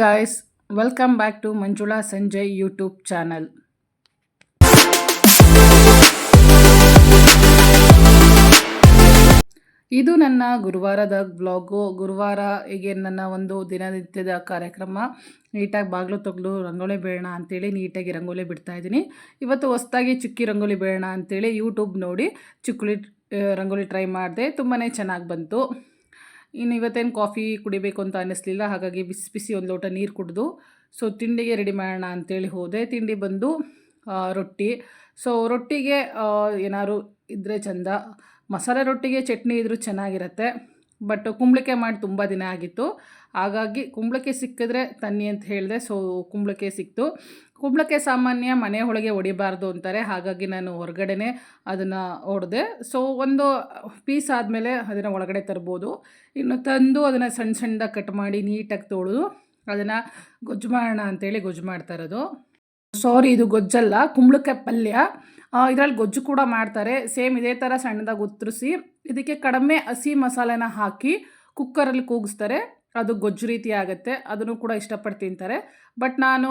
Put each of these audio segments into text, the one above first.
Guys welcome back to Manjula Sanjay YouTube channel ಇದು ನನ್ನ ಗುರುವಾರದ blog ಗುರುವಾರ ಹೀಗೆ ನನ್ನ ಒಂದು ದಿನನಿತ್ಯದ ಕಾರ್ಯಕ್ರಮ. ನೀಟಾಗಿ ಬಾಗಿಲು ತೊಗಲು, ರಂಗೋಲಿ ಬೇಡೋಣ ಅಂತೇಳಿ ನೀಟಾಗಿ ರಂಗೋಲಿ ಬಿಡ್ತಾ ಇದ್ದೀನಿ. ಇವತ್ತು ಹೊಸ್ದಾಗಿ ಚುಕ್ಕಿ ರಂಗೋಲಿ ಬೇಡ ಅಂತೇಳಿ ಯೂಟ್ಯೂಬ್ ನೋಡಿ ಚುಕ್ಕುಲಿ ರಂಗೋಲಿ ಟ್ರೈ ಮಾಡಿದೆ. ತುಂಬಾ ಚೆನ್ನಾಗಿ ಬಂತು. ಇನ್ನು ಇವತ್ತೇನು ಕಾಫಿ ಕುಡಿಬೇಕು ಅಂತ ಅನ್ನಿಸ್ಲಿಲ್ಲ, ಹಾಗಾಗಿ ಬಿಸಿ ಬಿಸಿ ಒಂದು ಲೋಟ ನೀರು ಕುಡಿದು, ಸೊ ತಿಂಡಿಗೆ ರೆಡಿ ಮಾಡೋಣ ಅಂತೇಳಿ ಹೋದೆ. ತಿಂಡಿ ಬಂದು ರೊಟ್ಟಿ. ಸೊ ರೊಟ್ಟಿಗೆ ಏನಾದ್ರು ಇದ್ದರೆ ಚಂದ. ಮಸಾಲೆ ರೊಟ್ಟಿಗೆ ಚಟ್ನಿ ಇದ್ದರೂ ಚೆನ್ನಾಗಿರುತ್ತೆ. ಬಟ್ ಕುಂಬಳಕಾಯಿ ಮಾಡಿ ತುಂಬ ದಿನ ಆಗಿತ್ತು. ಹಾಗಾಗಿ ಕುಂಬಳಕಾಯಿ ಸಿಕ್ಕಿದ್ರೆ ತನ್ನಿ ಅಂತ ಹೇಳಿದೆ ಸೊ ಕುಂಬಳಕಾಯಿ ಸಿಕ್ತು. ಕುಂಬಳಕಾಯಿ ಸಾಮಾನ್ಯ ಮನೆ ಒಳಗೆ ಹೊಡಿಬಾರ್ದು ಅಂತಾರೆ. ಹಾಗಾಗಿ ನಾನು ಹೊರಗಡೆನೆ ಅದನ್ನು ಹೊಡೆದೆ ಸೊ ಒಂದು ಪೀಸ್ ಆದಮೇಲೆ ಅದನ್ನು ಒಳಗಡೆ ತರ್ಬೋದು. ಇನ್ನು ತಂದು ಅದನ್ನು ಸಣ್ಣ ಸಣ್ಣದಾಗಿ ಕಟ್ ಮಾಡಿ ನೀಟಾಗಿ ತೊಳೆದು ಅದನ್ನು ಗೊಜ್ಜು ಮಾಡೋಣ ಅಂತೇಳಿ ಗೊಜ್ಜು ಮಾಡ್ತಾ ಇರೋದು. ಸಾರಿ ಇದು ಗೊಜ್ಜಲ್ಲ ಕುಂಬಳಕಾಯಿ ಪಲ್ಯ. ಇದರಲ್ಲಿ ಗೊಜ್ಜು ಕೂಡ ಮಾಡ್ತಾರೆ. ಸೇಮ್ ಇದೇ ಥರ ಸಣ್ಣದಾಗಿ ಉತ್ತರಿಸಿ ಇದಕ್ಕೆ ಕಡಿಮೆ ಹಸಿ ಮಸಾಲೆನ ಹಾಕಿ ಕುಕ್ಕರಲ್ಲಿ ಕೂಗಿಸ್ತಾರೆ. ಅದು ಗೊಜ್ಜು ರೀತಿ ಆಗುತ್ತೆ. ಅದನ್ನು ಕೂಡ ಇಷ್ಟಪಟ್ಟು ತಿಂತಾರೆ. ಬಟ್ ನಾನು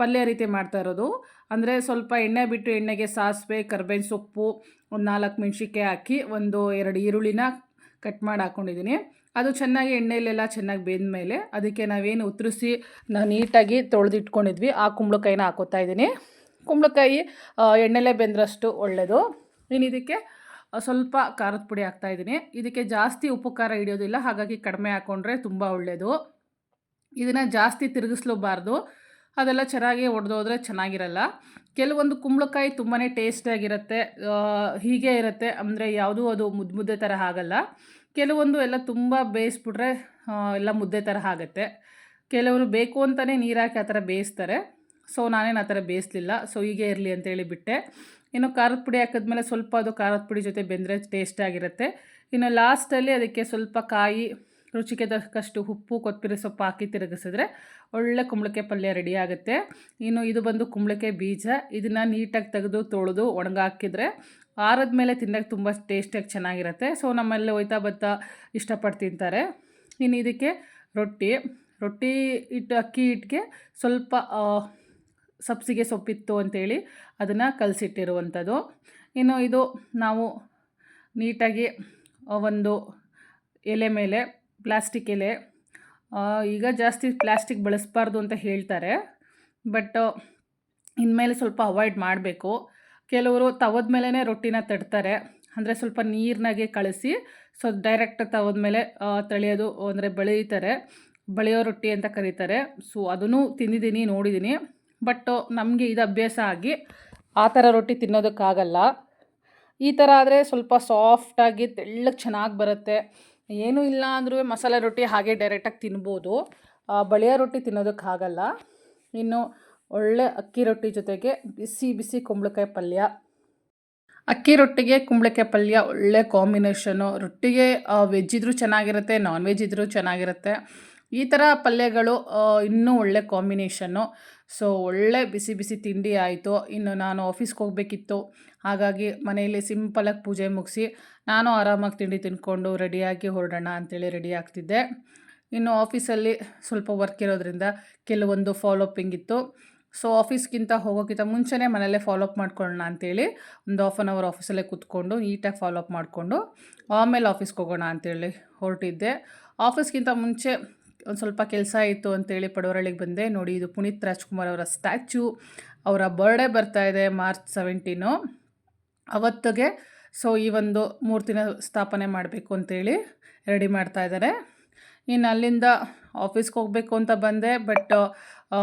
ಪಲ್ಯ ರೀತಿ ಮಾಡ್ತಾ ಇರೋದು. ಅಂದರೆ ಸ್ವಲ್ಪ ಎಣ್ಣೆ ಬಿಟ್ಟು ಎಣ್ಣೆಗೆ ಸಾಸಿವೆ, ಕರ್ಬೇವಿನ ಸೊಪ್ಪು, ಒಂದು ನಾಲ್ಕು ಮೆಣಸಿನ್ಕಾಯಿ ಹಾಕಿ ಒಂದು ಎರಡು ಈರುಳ್ಳಿನ ಕಟ್ ಮಾಡಿ ಹಾಕ್ಕೊಂಡಿದ್ದೀನಿ ಅದು ಚೆನ್ನಾಗಿ ಎಣ್ಣೆಯಲ್ಲೆಲ್ಲ ಚೆನ್ನಾಗಿ ಬೆಂದ ಮೇಲೆ ಅದಕ್ಕೆ ನಾವೇನು ಉತ್ತರಿಸಿ ನಾವು ನೀಟಾಗಿ ತೊಳೆದಿಟ್ಕೊಂಡಿದ್ವಿ. ಆ ಕುಂಬಳಕಾಯಿನ ಹಾಕೋತಾ ಇದ್ದೀನಿ. ಕುಂಬಳಕಾಯಿ ಎಣ್ಣೆಲೇ ಬೆಂದ್ರಷ್ಟು ಒಳ್ಳೆಯದು ಇನ್ನು ಇದಕ್ಕೆ ಸ್ವಲ್ಪ ಖಾರದ ಪುಡಿ ಹಾಕ್ತಾಯಿದ್ದೀನಿ ಇದಕ್ಕೆ ಜಾಸ್ತಿ ಉಪ್ಪು ಖಾರ ಹಿಡಿಯೋದಿಲ್ಲ ಹಾಗಾಗಿ ಕಡಿಮೆ ಹಾಕ್ಕೊಂಡ್ರೆ ತುಂಬ ಒಳ್ಳೆಯದು ಇದನ್ನು ಜಾಸ್ತಿ ತಿರುಗಿಸ್ಲೂಬಾರ್ದು. ಅದೆಲ್ಲ ಚೆನ್ನಾಗಿ ಒಡೆದೋದ್ರೆ ಚೆನ್ನಾಗಿರಲ್ಲ. ಕೆಲವೊಂದು ಕುಂಬಳಕಾಯಿ ತುಂಬಾ ಟೇಸ್ಟಿಯಾಗಿರುತ್ತೆ. ಹೀಗೆ ಇರುತ್ತೆ. ಅಂದರೆ ಯಾವುದೂ ಅದು ಮುದ್ದೆ ಮುದ್ದೆ ಥರ ಆಗಲ್ಲ. ಕೆಲವೊಂದು ಎಲ್ಲ ತುಂಬ ಬೇಯಿಸ್ಬಿಟ್ರೆ ಎಲ್ಲ ಮುದ್ದೆ ಥರ ಆಗುತ್ತೆ. ಕೆಲವರು ಬೇಕು ಅಂತಲೇ ನೀರು ಹಾಕಿ ಆ ಥರ ಬೇಯಿಸ್ತಾರೆ. ಸೊ, ನಾನೇನು ಆ ಥರ ಬೇಯಿಸ್ಲಿಲ್ಲ. ಸೊ, ಹೀಗೆ ಇರಲಿ ಅಂತೇಳಿ ಬಿಟ್ಟೆ. ಇನ್ನು ಖಾರದ ಪುಡಿ ಹಾಕಿದ್ಮೇಲೆ ಸ್ವಲ್ಪ ಅದು ಖಾರದ ಪುಡಿ ಜೊತೆ ಬೆಂದರೆ ಟೇಸ್ಟಾಗಿರುತ್ತೆ ಇನ್ನು ಲಾಸ್ಟಲ್ಲಿ ಅದಕ್ಕೆ ಸ್ವಲ್ಪ ಕಾಯಿ, ರುಚಿಗೆ ತಕ್ಕಷ್ಟು ಉಪ್ಪು, ಕೊತ್ತಂಬರಿ ಸೊಪ್ಪು ಹಾಕಿ ತಿರುಗಿಸಿದ್ರೆ ಒಳ್ಳೆ ಕುಂಬಳಕಾಯಿ ಪಲ್ಯ ರೆಡಿ ಆಗುತ್ತೆ. ಇನ್ನು ಇದು ಬಂದು ಕುಂಬಳಕಾಯಿ ಬೀಜ, ಇದನ್ನು ನೀಟಾಗಿ ತೆಗೆದು, ತೊಳೆದು, ಒಣಗಾಕಿದ್ರೆ ಆರದ ಮೇಲೆ ತಿನ್ನೋಕೆ ತುಂಬ ಟೇಸ್ಟಿಯಾಗಿ ಚೆನ್ನಾಗಿರುತ್ತೆ. ಸೊ ನಮ್ಮಲ್ಲಿ ಹೋಯ್ತಾ ಬತ್ತಾ ಇಷ್ಟಪಟ್ಟು ತಿಂತಾರೆ. ಇನ್ನು ಇದಕ್ಕೆ ರೊಟ್ಟಿ ರೊಟ್ಟಿ ಹಿಟ್ಟು, ಅಕ್ಕಿ ಹಿಟ್ಟಿಗೆ ಸ್ವಲ್ಪ ಸಬ್ಸಿಗೆ ಸೊಪ್ಪಿತ್ತು ಅಂತೇಳಿ ಅದನ್ನು ಕಲಸಿಟ್ಟಿರುವಂಥದ್ದು. ಇನ್ನು ಇದು ನಾವು ನೀಟಾಗಿ ಒಂದು ಎಲೆ ಮೇಲೆ, ಪ್ಲಾಸ್ಟಿಕ್ ಎಲೆ ಈಗ ಜಾಸ್ತಿ ಪ್ಲಾಸ್ಟಿಕ್ ಬಳಸಬಾರ್ದು ಅಂತ ಹೇಳ್ತಾರೆ. ಬಟ್, ಇನ್ಮೇಲೆ ಸ್ವಲ್ಪ ಅವಾಯ್ಡ್ ಮಾಡಬೇಕು. ಕೆಲವರು ತವದ ಮೇಲೇ ರೊಟ್ಟಿನ ತಡ್ತಾರೆ ಅಂದರೆ ಸ್ವಲ್ಪ ನೀರಿನಾಗೆ ಕಳಿಸಿ, ಸೊ ಡೈರೆಕ್ಟ್ ತವದ ಮೇಲೆ ತಳಿಯೋದು ಅಂದರೆ ಬೆಳೀತಾರೆ ಬೆಳೆಯೋ ರೊಟ್ಟಿ ಅಂತ ಕರೀತಾರೆ. ಸೊ ಅದನ್ನು ತಿಂದಿದ್ದೀನಿ, ನೋಡಿದ್ದೀನಿ. ಬಟ್ ನಮಗೆ ಇದು ಅಭ್ಯಾಸ ಆಗಿ ಆ ಥರ ರೊಟ್ಟಿ ತಿನ್ನೋದಕ್ಕಾಗಲ್ಲ. ಈ ಥರ ಆದರೆ ಸ್ವಲ್ಪ ಸಾಫ್ಟಾಗಿ ತೆಳ್ಳಗೆ ಚೆನ್ನಾಗಿ ಬರುತ್ತೆ. ಏನೂ ಇಲ್ಲ ಅಂದರೂ ಮಸಾಲೆ ರೊಟ್ಟಿ ಹಾಗೆ ಡೈರೆಕ್ಟಾಗಿ ತಿನ್ಬೋದು. ಬಳಿಯೋ ರೊಟ್ಟಿ ತಿನ್ನೋದಕ್ಕಾಗಲ್ಲ. ಇನ್ನು ಒಳ್ಳೆ ಅಕ್ಕಿ ರೊಟ್ಟಿ ಜೊತೆಗೆ ಬಿಸಿ ಬಿಸಿ ಕುಂಬಳಕಾಯಿ ಪಲ್ಯ. ಅಕ್ಕಿ ರೊಟ್ಟಿಗೆ ಕುಂಬಳಕಾಯಿ ಪಲ್ಯ ಒಳ್ಳೆ ಕಾಂಬಿನೇಷನು ರೊಟ್ಟಿಗೆ ವೆಜ್ ಇದ್ದರೂ ಚೆನ್ನಾಗಿರುತ್ತೆ ನಾನ್ ವೆಜ್ ಇದ್ದರೂ ಚೆನ್ನಾಗಿರುತ್ತೆ. ಈ ಥರ ಪಲ್ಯಗಳು ಇನ್ನೂ ಒಳ್ಳೆ ಕಾಂಬಿನೇಷನ್ನು. ಸೊ, ಒಳ್ಳೆ ಬಿಸಿ ಬಿಸಿ ತಿಂಡಿ ಆಯಿತು. ಇನ್ನು ನಾನು ಆಫೀಸ್ಗೆ ಹೋಗಬೇಕಿತ್ತು. ಹಾಗಾಗಿ ಮನೆಯಲ್ಲಿ ಸಿಂಪಲಾಗಿ ಪೂಜೆ ಮುಗಿಸಿ, ನಾನು ಆರಾಮಾಗಿ ತಿಂಡಿ ತಿಂದ್ಕೊಂಡು ರೆಡಿಯಾಗಿ ಹೊರಡೋಣ ಅಂತೇಳಿ ರೆಡಿ ಆಗ್ತಿದ್ದೆ. ಇನ್ನು ಆಫೀಸಲ್ಲಿ ಸ್ವಲ್ಪ ವರ್ಕ್ ಇರೋದ್ರಿಂದ ಕೆಲವೊಂದು ಫಾಲೋಪಿಂಗ್ ಇತ್ತು ಸೊ ಆಫೀಸ್ಗಿಂತ ಹೋಗೋಕ್ಕಿಂತ ಮುಂಚೆನೇ ಮನೆಯಲ್ಲೇ ಫಾಲೋಅಪ್ ಮಾಡ್ಕೊಳ್ಳೋಣ ಅಂತೇಳಿ ಒಂದು ಹಾಫ್ ಆನ್ ಅವರ್ ಆಫೀಸಲ್ಲೇ ಕೂತ್ಕೊಂಡು ನೀಟಾಗಿ ಫಾಲೋಅಪ್ ಮಾಡಿಕೊಂಡು ಆಮೇಲೆ ಆಫೀಸ್ಗೆ ಹೋಗೋಣ ಅಂತೇಳಿ ಹೊರಟಿದ್ದೆ. ಆಫೀಸ್ಗಿಂತ ಮುಂಚೆ ಒಂದು ಸ್ವಲ್ಪ ಕೆಲಸ ಇತ್ತು ಅಂತೇಳಿ ಪಡವರಳಿಗೆ ಬಂದೆ. ನೋಡಿ, ಇದು ಪುನೀತ್ ರಾಜ್ಕುಮಾರ್ ಅವರ ಸ್ಟ್ಯಾಚ್ಯೂ. ಅವರ ಬರ್ಡೇ ಬರ್ತಾ ಇದೆ ಮಾರ್ಚ್ ಸೆವೆಂಟೀನು. ಅವತ್ತಿಗೆ, ಸೊ, ಈ ಒಂದು ಮೂರ್ತಿನ ಸ್ಥಾಪನೆ ಮಾಡಬೇಕು ಅಂತೇಳಿ ರೆಡಿ ಮಾಡ್ತಾ ಇದ್ದಾರೆ. ಇನ್ನು ಅಲ್ಲಿಂದ ಆಫೀಸ್ಗೆ ಹೋಗಬೇಕು ಅಂತ ಬಂದೆ, ಬಟ್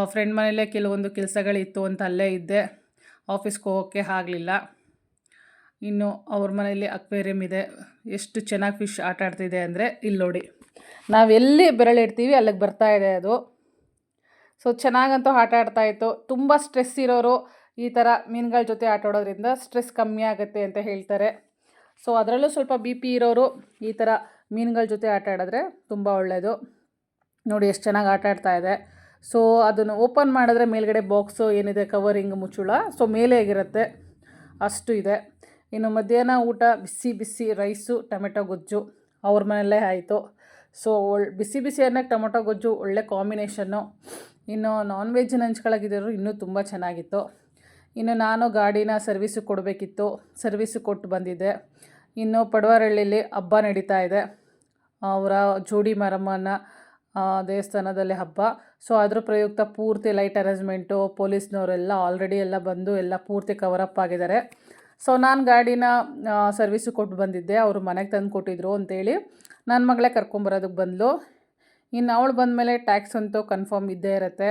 ಫ್ರೆಂಡ್ ಮನೆಯಲ್ಲೇ ಕೆಲವೊಂದು ಕೆಲಸಗಳಿತ್ತು ಅಂತ ಅಲ್ಲೇ ಇದ್ದೆ. ಆಫೀಸ್ಗೆ ಹೋಗೋಕ್ಕೆ ಆಗಲಿಲ್ಲ. ಇನ್ನು ಅವ್ರ ಮನೆಯಲ್ಲಿ ಅಕ್ವೇರಿಯಂ ಇದೆ. ಎಷ್ಟು ಚೆನ್ನಾಗಿ ಫಿಶ್ ಆಟ ಆಡ್ತಿದೆ ಅಂದರೆ, ಇಲ್ಲಿ ನೋಡಿ. ನಾವೆಲ್ಲಿ ಬೆರಳಿಡ್ತೀವಿ ಅಲ್ಲಿಗೆ ಬರ್ತಾ ಇದೆ ಅದು. ಸೊ ಚೆನ್ನಾಗಂತೂ ಆಟ ಆಡ್ತಾ ಇತ್ತು. ತುಂಬ ಸ್ಟ್ರೆಸ್ ಇರೋರು ಈ ಥರ ಮೀನುಗಳ ಜೊತೆ ಆಟ ಆಡೋದ್ರಿಂದ ಸ್ಟ್ರೆಸ್ ಕಮ್ಮಿ ಆಗುತ್ತೆ ಅಂತ ಹೇಳ್ತಾರೆ. ಸೊ ಅದರಲ್ಲೂ ಸ್ವಲ್ಪ ಬಿ ಪಿ ಇರೋರು ಈ ಥರ ಮೀನುಗಳ ಜೊತೆ ಆಟ ಆಡಿದ್ರೆ ತುಂಬ ಒಳ್ಳೆಯದು ನೋಡಿ ಎಷ್ಟು ಚೆನ್ನಾಗಿ ಆಟ ಆಡ್ತಾ ಇದೆ. ಸೊ ಅದನ್ನು ಓಪನ್ ಮಾಡಿದ್ರೆ ಮೇಲ್ಗಡೆ ಬಾಕ್ಸು ಏನಿದೆ, ಕವರಿಂಗ್ ಮುಚ್ಚುಳ. ಸೊ ಮೇಲೆ ಆಗಿರುತ್ತೆ ಅಷ್ಟು ಇದೆ. ಇನ್ನು ಮಧ್ಯಾಹ್ನ ಊಟ, ಬಿಸಿ ಬಿಸಿ ರೈಸು ಟೊಮೆಟೊ ಗೊಜ್ಜು ಅವ್ರ ಮನೆಯಲ್ಲೇ ಆಯಿತು. ಸೊ ಒಳ್, ಬಿಸಿ ಬಿಸಿ ಅನ್ನಕ್ಕೆ ಟೊಮೊಟೊ, ಗೊಜ್ಜು ಒಳ್ಳೆ ಕಾಂಬಿನೇಷನ್ನು ಇನ್ನು ನಾನ್ ವೆಜ್ ನಂಚ್ಕೊಳಗಿದ್ರು ಇನ್ನೂ ತುಂಬ ಚೆನ್ನಾಗಿತ್ತು. ಇನ್ನು ನಾನು ಗಾಡಿನ ಸರ್ವಿಸು ಕೊಡಬೇಕಿತ್ತು. ಸರ್ವಿಸು ಕೊಟ್ಟು ಬಂದಿದ್ದೆ. ಇನ್ನು ಪಡವರಳ್ಳಿಯಲ್ಲಿ ಹಬ್ಬ ನಡೀತಾ ಇದೆ. ಅವರ ಜೋಡಿ ಮರಮ್ಮನ ದೇವಸ್ಥಾನದಲ್ಲಿ ಹಬ್ಬ. ಸೊ ಅದ್ರ ಪ್ರಯುಕ್ತ ಪೂರ್ತಿ ಲೈಟ್ ಅರೇಂಜ್ಮೆಂಟು ಪೊಲೀಸ್ನವರೆಲ್ಲ ಆಲ್ರೆಡಿ ಎಲ್ಲ ಬಂದು ಎಲ್ಲ ಪೂರ್ತಿ ಕವರಪ್ ಆಗಿದ್ದಾರೆ. ಸೊ ನಾನು ಗಾಡಿನ ಸರ್ವಿಸು ಕೊಟ್ಟು ಬಂದಿದ್ದೆ. ಅವರು ಮನೆಗೆ ತಂದು ಕೊಟ್ಟಿದ್ರು ಅಂತೇಳಿ ನನ್ನ ಮಗಳೇ ಕರ್ಕೊಂಬರೋದಕ್ಕೆ ಬಂದಳು ಇನ್ನು ಅವಳು ಬಂದಮೇಲೆ ಟ್ಯಾಕ್ಸ್ ಅಂತೂ ಕನ್ಫರ್ಮ್ ಇದ್ದೇ ಇರುತ್ತೆ.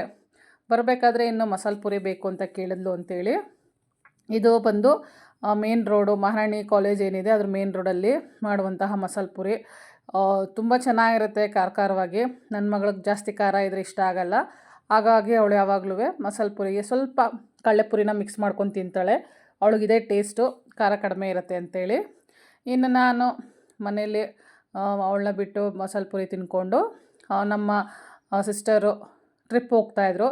ಬರಬೇಕಾದ್ರೆ ಇನ್ನು ಮಸಾಲೆ ಪುರಿ ಬೇಕು ಅಂತ ಕೇಳಿದ್ಲು ಅಂತೇಳಿ. ಇದು ಬಂದು ಮೇನ್ ರೋಡು ಮಹಾರಾಣಿ ಕಾಲೇಜ್ ಏನಿದೆ ಅದ್ರ ಮೇನ್ ರೋಡಲ್ಲಿ ಮಾಡುವಂತಹ ಮಸಾಲೆ ಪುರಿ. ತುಂಬ ಚೆನ್ನಾಗಿರುತ್ತೆ ಖಾರ ಖಾರವಾಗಿ ನನ್ನ ಮಗಳಿಗೆ ಜಾಸ್ತಿ ಖಾರ ಇದ್ರೆ ಇಷ್ಟ ಆಗಲ್ಲ. ಹಾಗಾಗಿ ಅವಳು ಯಾವಾಗಲೂ ಮಸಾಲೆ ಪುರಿಗೆ ಸ್ವಲ್ಪ ಕಡಲೆಪುರಿನ ಮಿಕ್ಸ್ ಮಾಡ್ಕೊಂಡು ತಿಂತಾಳೆ. ಅವಳಿಗಿದೆ ಟೇಸ್ಟು ಖಾರ ಕಡಿಮೆ ಇರುತ್ತೆ ಅಂತೇಳಿ. ಇನ್ನು ನಾನು ಮನೆಯಲ್ಲಿ ಅವಳನ್ನ ಬಿಟ್ಟು ಮಸಾಲೆ ಪುರಿ ತಿನ್ಕೊಂಡು ನಮ್ಮ ಸಿಸ್ಟರು ಟ್ರಿಪ್ ಹೋಗ್ತಾಯಿದ್ರು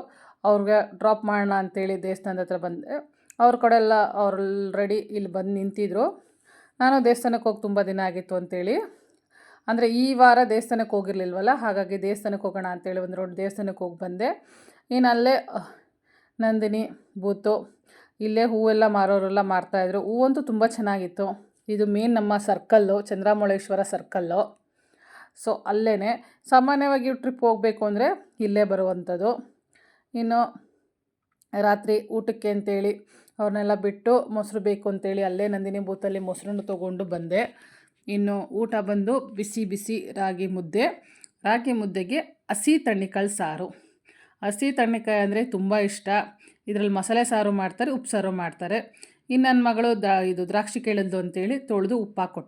ಅವ್ರಿಗೆ ಡ್ರಾಪ್ ಮಾಡೋಣ ಅಂತೇಳಿ ದೇವಸ್ಥಾನದ ಹತ್ರ ಬಂದೆ. ಅವ್ರ ಕಡೆ ಎಲ್ಲ ಅವ್ರು ರೆಡಿ ಇಲ್ಲಿ ಬಂದು ನಿಂತಿದ್ರು. ನಾನು ದೇವಸ್ಥಾನಕ್ಕೆ ಹೋಗಿ ತುಂಬ ದಿನ ಆಗಿತ್ತು ಅಂತೇಳಿ. ಅಂದರೆ ಈ ವಾರ ದೇವಸ್ಥಾನಕ್ಕೆ ಹೋಗಿರಲಿಲ್ವಲ್ಲ, ಹಾಗಾಗಿ ದೇವಸ್ಥಾನಕ್ಕೆ ಹೋಗೋಣ ಅಂತೇಳಿ ಒಂದು ರೋಡ್ ದೇವಸ್ಥಾನಕ್ಕೆ ಹೋಗಿ ಬಂದೆ. ಇನ್ನು ಅಲ್ಲೇ, ನಂದಿನಿ, ಬೂತು ಇಲ್ಲೇ ಹೂವೆಲ್ಲ ಮಾರೋರೆಲ್ಲ ಮಾರ್ತಾಯಿದ್ರು ಹೂವಂತೂ ತುಂಬ ಚೆನ್ನಾಗಿತ್ತು. ಇದು ಮೇನ್ ನಮ್ಮ ಸರ್ಕಲ್ಲು ಚಂದ್ರಮೌಳೇಶ್ವರ ಸರ್ಕಲ್ಲು ಸೊ ಅಲ್ಲೇ ಸಾಮಾನ್ಯವಾಗಿ ಟ್ರಿಪ್ ಹೋಗಬೇಕು ಅಂದರೆ ಇಲ್ಲೇ ಬರುವಂಥದ್ದು ಇನ್ನು ರಾತ್ರಿ ಊಟಕ್ಕೆ ಅಂತೇಳಿ ಅವ್ರನ್ನೆಲ್ಲ ಬಿಟ್ಟು ಮೊಸರು ಬೇಕು ಅಂತೇಳಿ ಅಲ್ಲೇ ನಂದಿನಿ ಬೂತಲ್ಲಿ ಮೊಸರನ್ನು ತೊಗೊಂಡು ಬಂದೆ. ಇನ್ನು ಊಟ ಬಂದು ಬಿಸಿ ಬಿಸಿ ರಾಗಿ ಮುದ್ದೆ. ರಾಗಿ ಮುದ್ದೆಗೆ ಹಸಿ ತಣ್ಣಿಕಾಯಿ ಸಾರು. ಹಸಿ ತಣ್ಣಿಕಾಯಿ ಅಂದರೆ ತುಂಬ ಇಷ್ಟ. ಇದರಲ್ಲಿ ಮಸಾಲೆ ಸಾರು ಮಾಡ್ತಾರೆ, ಉಪ್ಪು ಸಾರು ಮಾಡ್ತಾರೆ. ಇನ್ನು ನನ್ನ ಮಗಳು ದ, ಇದು ದ್ರಾಕ್ಷಿ ಕೇಳಿದ್ದು ಅಂತೇಳಿ ತೊಳೆದು ಉಪ್ಪು ಹಾಕ್ಕೊಟ್ಟೆ